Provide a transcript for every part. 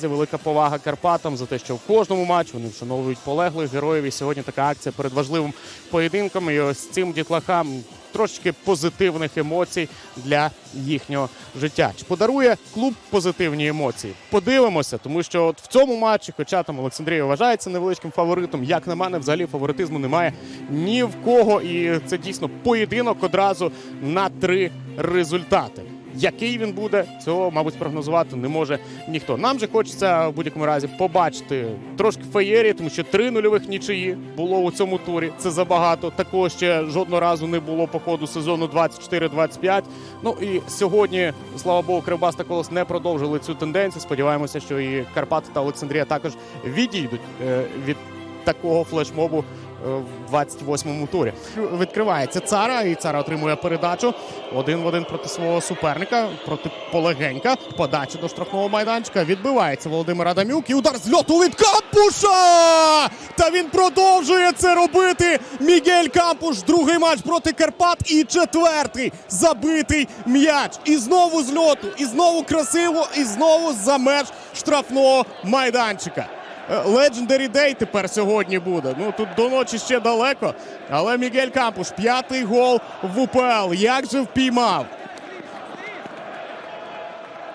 Велика повага Карпатам за те, що в кожному матчі вони вшановують полеглих героїв. І сьогодні така акція перед важливим поєдинком. І ось цим дітлахам трошечки позитивних емоцій для їхнього життя. Чи подарує клуб позитивні емоції? Подивимося, тому що от в цьому матчі, хоча там Олександрія вважається невеличким фаворитом, як на мене, взагалі фаворитизму немає ні в кого. І це дійсно поєдинок одразу на три результати. Який він буде, цього, мабуть, спрогнозувати не може ніхто. Нам же хочеться в будь-якому разі побачити трошки феєрії, тому що три нульових нічиї було у цьому турі. Це забагато. Такого ще жодного разу не було по ходу сезону 24-25. Ну і сьогодні, слава Богу, Кривбас та Колос не продовжили цю тенденцію. Сподіваємося, що і Карпати та Олександрія також відійдуть е, від такого флешмобу в 28-му турі. Відкривається Цара, і Цара отримує передачу один в один проти свого суперника, проти Полегенька. Подача до штрафного майданчика. Відбивається Володимир Адамюк. І удар з льоту від Кампуша! Та він продовжує це робити. Мігель Кампуш. Другий матч проти Карпат. І четвертий забитий м'яч. І знову з льоту, і знову красиво, і знову за меж штрафного майданчика. Е, Legendary Day тепер сьогодні буде. Ну тут до ночі ще далеко. Але Мігель Кампуш, п'ятий гол в УПЛ. Як же впіймав?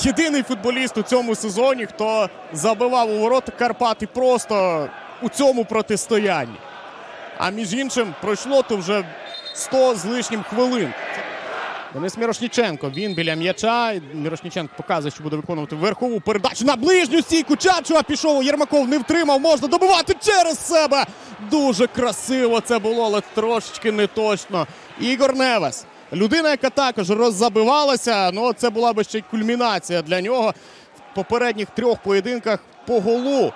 Єдиний футболіст у цьому сезоні, хто забивав у ворота Карпати просто у цьому протистоянні. А між іншим пройшло то вже 100 з лишнім хвилин. Денис Мірошніченко. Він біля м'яча. Мірошніченко показує, що буде виконувати верхову передачу на ближню стійку. Чачуа пішов. Єрмаков не втримав. Можна добивати через себе. Дуже красиво це було, але трошечки не точно. Ігор Невес. Людина, яка також роззабивалася. Ну, це була би ще й кульмінація для нього в попередніх трьох поєдинках по голу.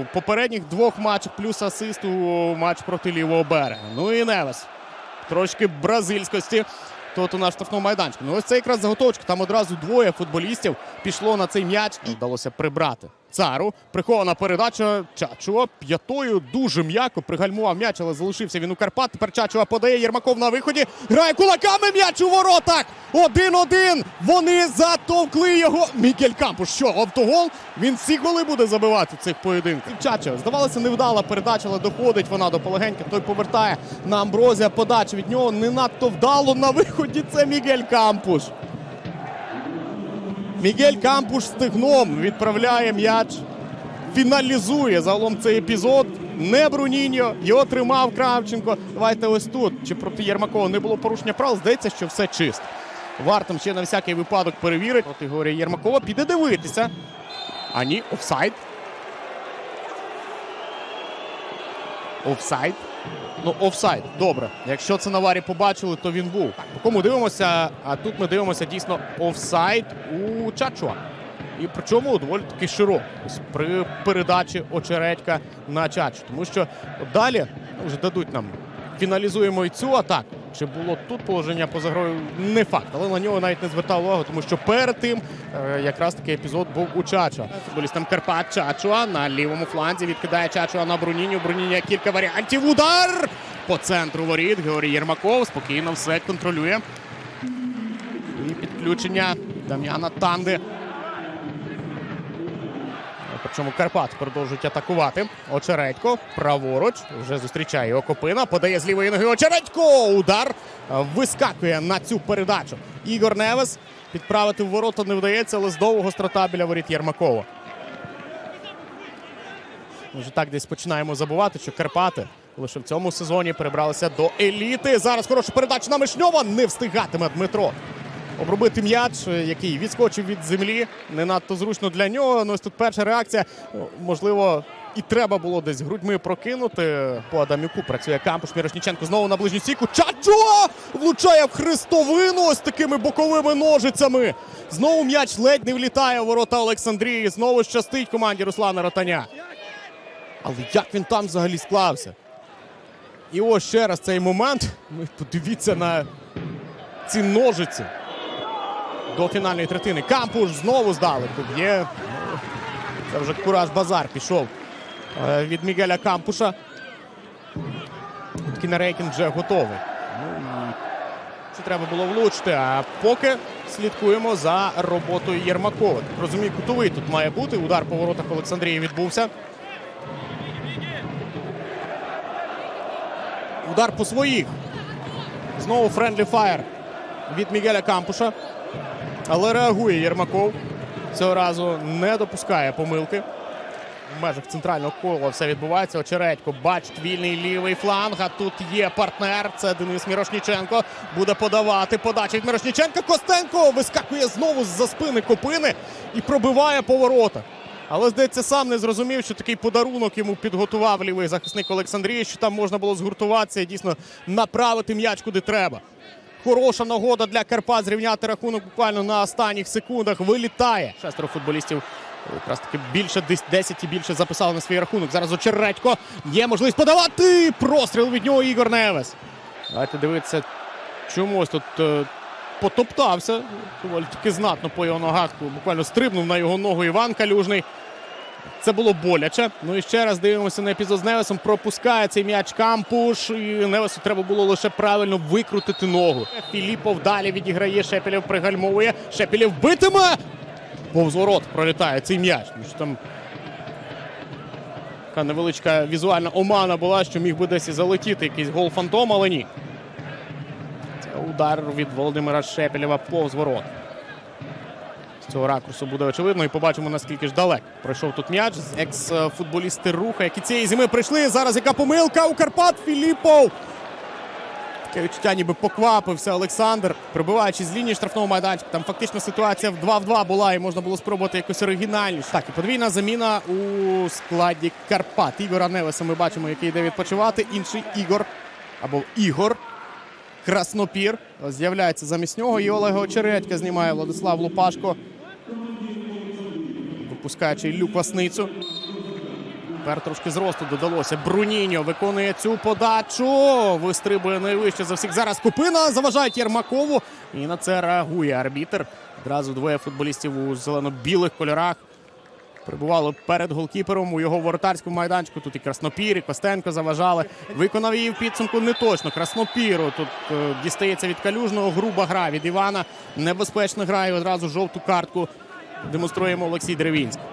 В попередніх двох матчах плюс асист у матч проти лівого берега. Ну і Невес. Трошки бразильськості тут у нас штрафному майданчику. Ну ось це якраз заготовочка. Там одразу двоє футболістів пішло на цей м'яч і вдалося прибрати. Цару прихована передача Чачуа п'ятою дуже м'яко пригальмував м'яч, але залишився він у Карпат. Тепер Чачуа подає Єрмаков на виході. Грає кулаками м'яч у воротах. Один-один. Вони затовкли його. Мікель Кампуш. Що, автогол? Він всі голи буде забивати цих поєдинках. Чача, здавалося, невдала передача, але доходить вона до полегенька. Той повертає на Амброзія. Подача від нього не надто вдало на виході. Це Мігель Кампуш. Мігель Кампуш стигном відправляє м'яч. Фіналізує загалом цей епізод. Не Бруніньо, його тримав Кравченко. Давайте ось тут. Чи проти Єрмакова не було порушення правил? Здається, що все чисто. Вартом ще на всякий випадок перевірить. Проти Георгія Єрмакова піде дивитися. А ні, офсайд. Офсайд. Ну, офсайд. Добре. Якщо це на варі побачили, то він був. По кому дивимося? А тут ми дивимося дійсно офсайд у Чачуа. І причому доволі таки широко. При передачі очередька на Чачу. Тому що далі вже дадуть нам. Фіналізуємо і цю атаку. Чи було тут положення поза грою? Не факт, але на нього навіть не звертав увагу, тому що перед тим е, якраз такий епізод був у Чачуа. Футболістам Карпат Чачуа на лівому фланзі відкидає Чачуа на Бруніню. Бруніння кілька варіантів. Удар по центру воріт. Георгій Єрмаков спокійно все контролює. І підключення Дам'яна Танди. Причому Карпат продовжують атакувати. Очередько праворуч. Вже зустрічає його Копина. Подає з лівої ноги. Очередько! Удар вискакує на цю передачу. Ігор Невес підправити в ворота не вдається, але знову гострота біля воріт Єрмакова. Ми вже так десь починаємо забувати, що Карпати лише в цьому сезоні перебралися до еліти. Зараз хороша передача на Мишньова. Не встигатиме Дмитро. Обробити м'яч, який відскочив від землі. Не надто зручно для нього. Ну ось тут перша реакція. Ну, Можливо, і треба було десь грудьми прокинути. По Адамюку працює Кампуш Мірошніченко. Знову на ближню стійку. Чачуа! Влучає в хрестовину ось такими боковими ножицями. Знову м'яч ледь не влітає у ворота Олександрії. Знову щастить команді Руслана Ротаня. Але як він там взагалі склався? І ось ще раз цей момент. Ну, подивіться на ці ножиці до фінальної третини. Кампуш знову здалеку б'є. Ну, Це вже кураж базар пішов е, від Мігеля Кампуша. Кінарейкін вже готовий. Ну, Це треба було влучити. А поки слідкуємо за роботою Єрмакова. Розумію, кутовий тут має бути. Удар по воротах Олександрії відбувся. Удар по своїх. Знову френдлі фаєр від Мігеля Кампуша. Але реагує Єрмаков. Цього разу не допускає помилки. В межах центрального кола все відбувається. Очередько бачить вільний лівий фланг. А тут є партнер. Це Денис Мірошніченко. Буде подавати. Подача від Мірошніченка. Костенко вискакує знову з-за спини Копини і пробиває поворота. Але, здається, сам не зрозумів, що такий подарунок йому підготував лівий захисник Олександрії, що там можна було згуртуватися і дійсно направити м'яч куди треба. Хороша нагода для Карпат зрівняти рахунок буквально на останніх секундах. Вилітає. Шестеро футболістів якраз таки більше десь 10 і більше записали на свій рахунок. Зараз Очередько. Є можливість подавати. Простріл від нього Ігор Невес. Давайте дивитися, чомусь тут е, потоптався. Доволі таки знатно по його ногах. Буквально стрибнув на його ногу Іван Калюжний. Це було боляче. Ну і ще раз дивимося на епізод з Невесом. Пропускає цей м'яч Кампуш. І Невесу треба було лише правильно викрутити ногу. Філіпов далі відіграє. Шепелєв пригальмовує. Шепелєв битиме. Повз ворот пролітає цей м'яч. Тому що там така невеличка візуальна омана була, що міг би десь і залетіти якийсь гол фантом, але ні. Це удар від Володимира Шепелєва повз ворот. Цього ракурсу буде очевидно, і побачимо, наскільки ж далеко пройшов тут м'яч. Екс-футболісти руха, які цієї зими прийшли. Зараз яка помилка у Карпат Філіпов. Таке відчуття, ніби поквапився Олександр, прибиваючи з лінії штрафного майданчика. Там фактично ситуація в 2 в 2 була, і можна було спробувати якось оригінальніше. Так, і подвійна заміна у складі Карпат. Ігора Невеса ми бачимо, який йде відпочивати. Інший Ігор або Ігор Краснопір з'являється замість нього. І Олега Очередька знімає Владислав Лупашко. Випускаючи Люк Васницю. Тепер трошки зросту додалося. Бруніньо виконує цю подачу. Вистрибує найвище за всіх. Зараз Купина заважають Єрмакову. І на це реагує арбітер. Одразу двоє футболістів у зелено-білих кольорах. Прибували перед голкіпером у його воротарському майданчику. Тут і Краснопір, і Костенко заважали. Виконав її в підсумку не точно. Краснопіру тут е, дістається від калюжного. Груба гра від Івана. Небезпечно грає одразу жовту картку. Демонструємо Олексій Древінський.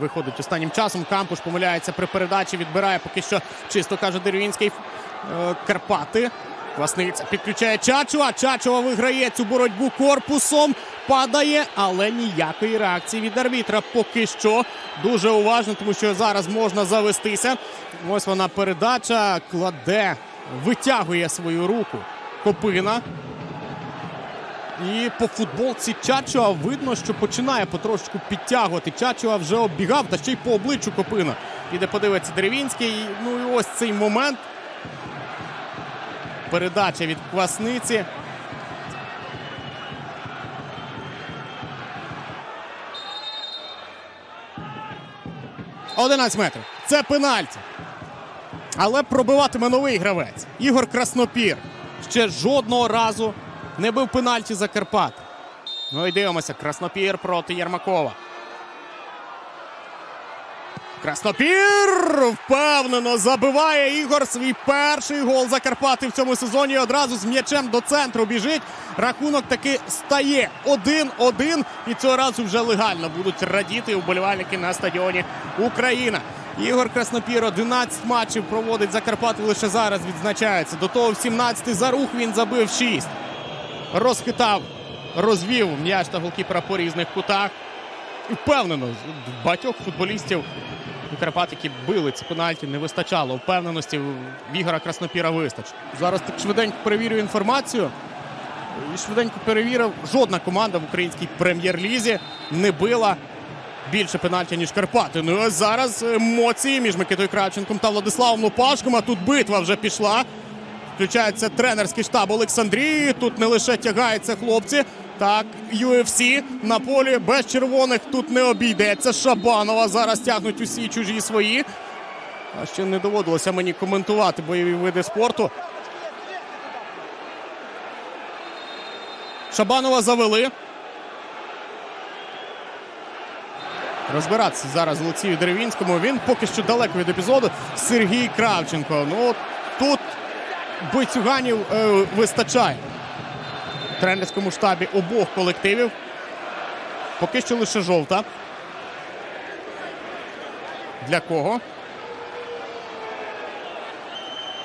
Виходить останнім часом. Кампуш помиляється при передачі. Відбирає поки що чисто каже Деревінський. Е, Карпати. Квасниця підключає Чачова. Чачова виграє цю боротьбу корпусом. Падає, але ніякої реакції від арбітра. Поки що дуже уважно, тому що зараз можна завестися. Ось вона передача кладе, витягує свою руку. Копина. І по футболці Чачуа видно, що починає потрошку підтягувати. Чачуа вже оббігав, та ще й по обличчю Копина. Піде подивиться Деревінський. Ну і ось цей момент. Передача від Квасниці. Одинадцять метрів. Це пенальті. Але пробиватиме новий гравець. Ігор Краснопір. Ще жодного разу не бив пенальті за Карпат. Ну і дивимося. Краснопір проти Єрмакова. Краснопір впевнено забиває Ігор свій перший гол за Карпати в цьому сезоні. Одразу з м'ячем до центру біжить. Рахунок таки стає 1-1. І цього разу вже легально будуть радіти вболівальники на стадіоні Україна. Ігор Краснопір 11 матчів проводить за Карпати. Лише зараз відзначається. До того в 17-й за рух він забив 6. Розхитав, розвів м'яч та голкіпера по різних кутах. І впевнено, багатьох футболістів Карпат, які били ці пенальті, не вистачало. Впевненості в Ігора Краснопіра вистачить. Зараз так швиденько перевірю інформацію. І швиденько перевірив, жодна команда в українській прем'єр-лізі не била більше пенальті, ніж Карпати. Ну і зараз емоції між Микитою Кравченком та Владиславом Лопашком. А тут битва вже пішла. Включається тренерський штаб Олександрії. Тут не лише тягаються хлопці. Так, UFC на полі без червоних тут не обійдеться. Шабанова зараз тягнуть усі чужі свої. А ще не доводилося мені коментувати бойові види спорту. Шабанова завели. Розбиратися зараз Олексію Деревінському. Він поки що далеко від епізоду. Сергій Кравченко. Ну тут бойцюганів е, вистачає. Тренерському штабі обох колективів. Поки що лише жовта. Для кого?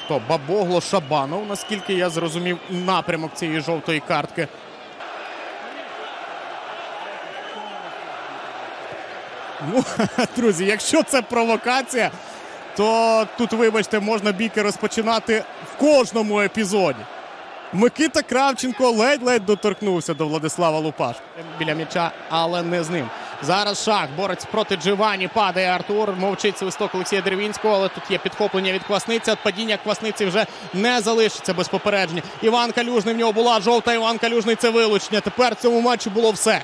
Хто? Бабогло Шабанов, наскільки я зрозумів, напрямок цієї жовтої картки. Ну, друзі, якщо це провокація, то тут, вибачте, можна бійки розпочинати в кожному епізоді. Микита Кравченко ледь-ледь доторкнувся до Владислава Лупаш біля м'яча, але не з ним. Зараз шах борець проти Дживані. Падає Артур. Мовчить свисток Олексія Деревінського, але тут є підхоплення від Квасниці. От падіння Квасниці вже не залишиться без попередження. Іван Калюжний в нього була жовта. Іван Калюжний це вилучення. Тепер в цьому матчі було все.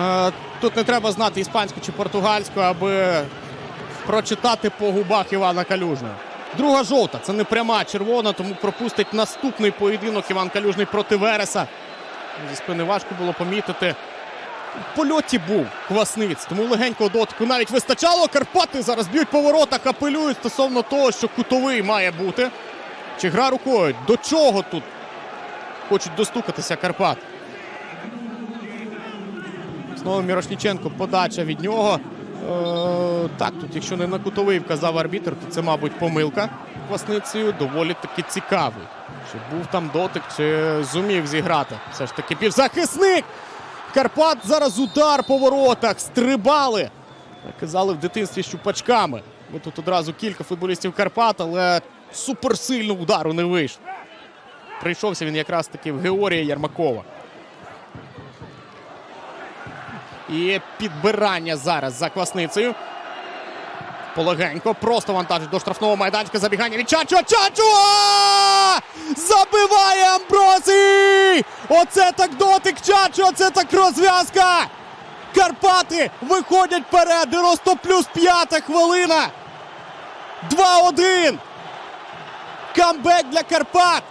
Е, Тут не треба знати іспанську чи португальську, аби прочитати по губах Івана Калюжного. Друга жовта. Це не пряма червона, тому пропустить наступний поєдинок Іван Калюжний проти Вереса. Зі спини важко було помітити. В польоті був Квасниць, тому легенького дотику навіть вистачало. Карпати зараз б'ють по воротах, апелюють стосовно того, що кутовий має бути. Чи гра рукою? До чого тут хочуть достукатися Карпат? Знову Мірошніченко, подача від нього. Е, так, тут, якщо не на кутовий вказав арбітр, то це, мабуть, помилка Квасницею. Доволі таки цікавий. Чи був там дотик, чи зумів зіграти. Все ж таки півзахисник. Карпат зараз удар по воротах. Стрибали. Казали в дитинстві щупачками. Бо тут одразу кілька футболістів Карпат, але суперсильного удару не вийшло. Прийшовся він якраз таки в Георгія Ярмакова. І підбирання зараз за квасницею. Полегенько просто вантажить до штрафного майданчика. Забігання від Чачо. Чачо! Забиває Амброзій! Оце так дотик Чачо! Оце так розв'язка! Карпати виходять вперед. 90 плюс п'ята хвилина. 2-1. Камбек для Карпат.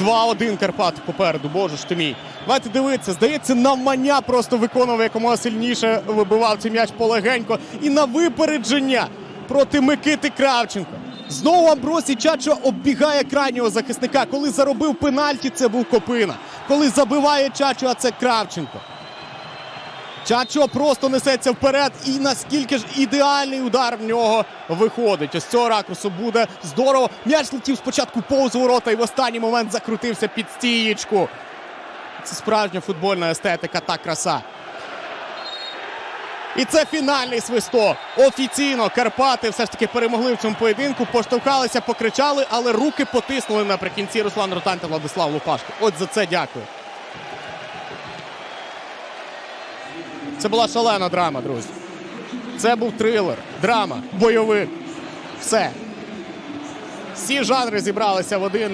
2-1 Карпат попереду. Боже ж ти мій. Давайте дивитися. Здається, навмання просто виконував якомога сильніше. Вибивав цей м'яч полегенько. І на випередження проти Микити Кравченко. Знову Амбросій Чачо оббігає крайнього захисника. Коли заробив пенальті, це був Копина. Коли забиває Чачо, а це Кравченко. Чачо просто несеться вперед, і наскільки ж ідеальний удар в нього виходить. Ось цього ракурсу буде здорово. М'яч летів спочатку повз ворота і в останній момент закрутився під стієчку. Це справжня футбольна естетика та краса. І це фінальний свисток. Офіційно Карпати все ж таки перемогли в цьому поєдинку, поштовхалися, покричали, але руки потиснули наприкінці Руслан Ротань та Владислав Лупашко. От за це дякую. Це була шалена драма, друзі. Це був трилер, драма, бойовик. Все. Всі жанри зібралися в один.